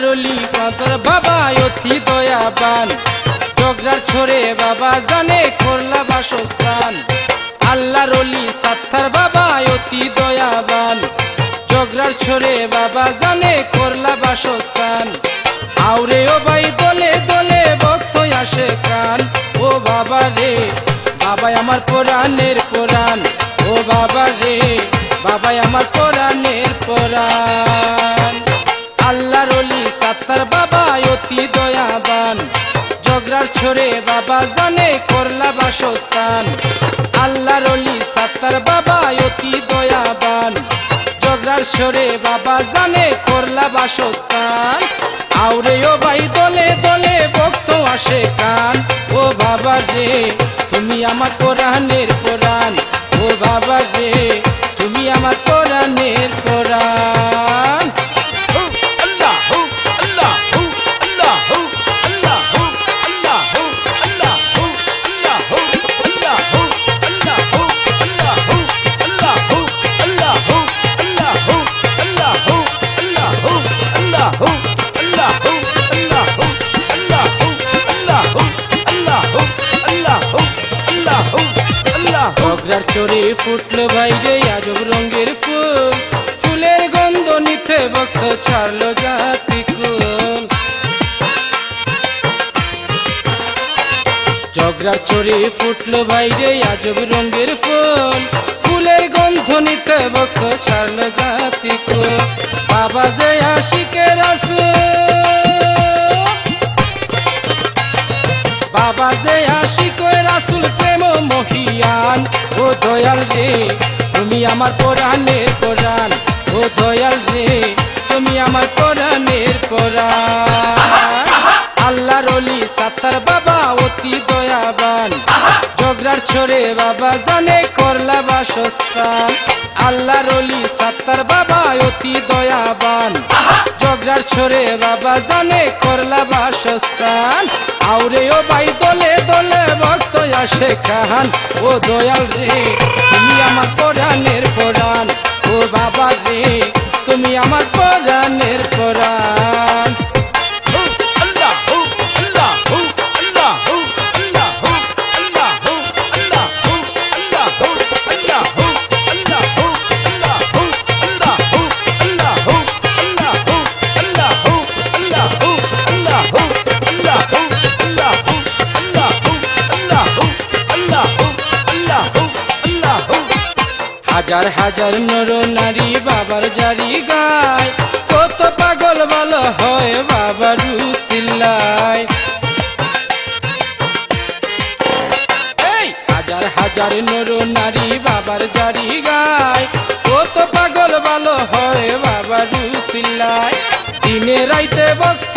অলি কাঁদর বাবা, অতি দয়াবান। ডগরার ছড়ে বাবা জানে করলা বাসস্থান। আল্লাহর অলি সাত্তার বাবা, অতি দয়াবান। জগরার ছড়ে বাবা জানে করলা বাসস্থান। আউরে ও ভাই, দলে দলে ভক্ত আসে কান। ও বাবা রে, বাবাই আমার কোরআনের কোরআন। ও বাবা রে, বাবাই আমার কোরআনের কোরআন। অলি সাত্তার বাবা অতি দয়াবান। জগরার ছড়ে বাবা জানে করলা বাসস্থান। আল্লাহর অলি সাত্তার বাবা অতি দয়াবান। জগরার ছড়ে বাবা জানে করলা বাসস্থান। আউরে ও ভাই, দলে দলে ভক্ত আসে কান। ও বাবা রে, তুমি আমার কোরআনের কোরআন আজব রঙের ফুল, ফুলের গন্ধ নিতে ভক্ত ছাড়লো জাতি কুল। ঝগড়ার চড়ে ফুটলো বাইরে আজব রঙের ফুল, ফুলের গন্ধ নিতে ভক্ত ছাড়লো জাতি কুল। বাবা যে আশিকের আসুল বাবা যে আশিক রাসুল, প্রেম মহিয়ান ও দয়াল রে। তুমি আমার কোরআনের কোরআন। ও দয়াল রে, তুমি আমার কোরআনের কোরআন। আল্লাহর অলি সাত্তার বাবা অতি দয়াবান। জগরার ছড়ে বাবা জানে করলা বা সস্তা আল্লাহর অলি সাত্তার বাবা অতি দয়াবান। জগরার ছড়ে বাবা জানে করলা বাসস্থান। আউরে ও বাই দলে দলে ভক্ত আসে খান ও দয়াল রে, তুমি আমার পরাণের পরাণ। ও বাবা রে, তুমি আমার পরাণের কোরআন হাজার হাজার নর নারী বাবার জারি গায়। কত পাগল ভালো হয় বাবার রুসিল্লায় হাজার হাজার নর নারী বাবার জারি গায়। কত পাগল ভালো হয় বাবার রুসিল্লায় দিনে রাইতে ভক্তরা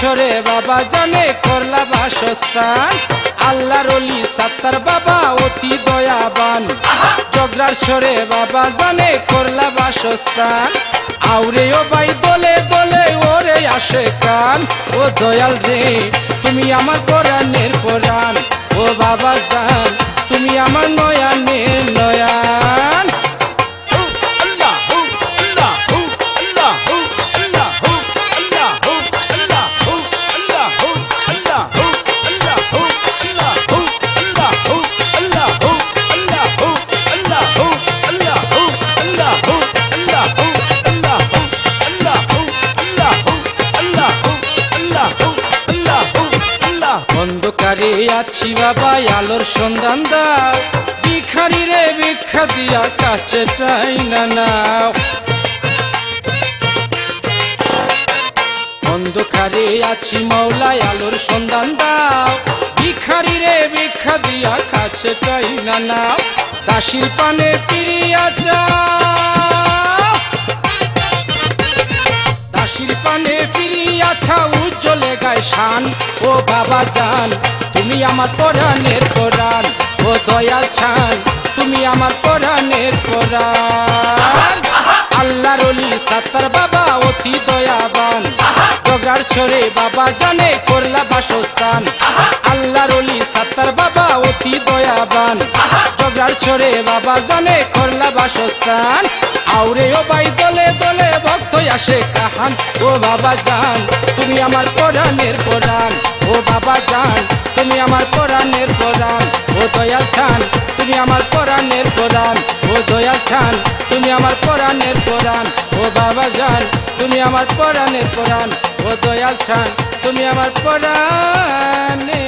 ছড়ে বাবা জানে করলা বাসস্থান। আল্লাহ রলি সাত্তার বাবা অতি দয়াবান। জগরার ছড়ে বাবা জানে করলা বাসস্থান। আউরে ও বাই দলে দলে ওরে আসে কান। ও দয়াল রে, তুমি আমার কোরআনের কোরআন ও বাবা জান, তুমি আমার নয়ানের নয়ান। আছি বাবা, আলোর সন্ধান দাও। ভিখারি রে, ভিক্ষা দিয়া কাছে টাই না নাও। অন্ধকারে আছি মৌলায়, আলোর সন্ধান দাও। ভিখারি রে, ভিক্ষা দিয়া কাছে টাই না নাও। দাসির পানে ফিরিয়া যাও। দাসির পানে ফিরিয়াছা উজ্জ্বলে গায় শান। ও বাবা জান, তুমি আমার কোরআনের কোরআন ও দয়াল ছান, তুমি আমার পরাণের পরাণ। আল্লাহর অলি সাত্তার বাবা অতি দয়াবান। ডগার ছড়ে বাবা জানে করলা বাসস্থান। আল্লাহর অলি সাত্তার বাবা অতি দয়াবান। ছড়ে বাবা জানে করলা বাসস্থান। আউরে ও বাই দলে দলে ভক্ত আসে কাহান। ও বাবা জান, তুমি আমার পরাণের পরাণ। ও বাবা জান, তুমি আমার পরাণের পরাণ। ও দয়াল খান তুমি আমার পরাণের পরাণ। ও দয়াল খান তুমি আমার পরাণের পরাণ। ও বাবা জান, তুমি আমার পরাণের পরাণ। ও দয়াল খান তুমি আমার পরাণের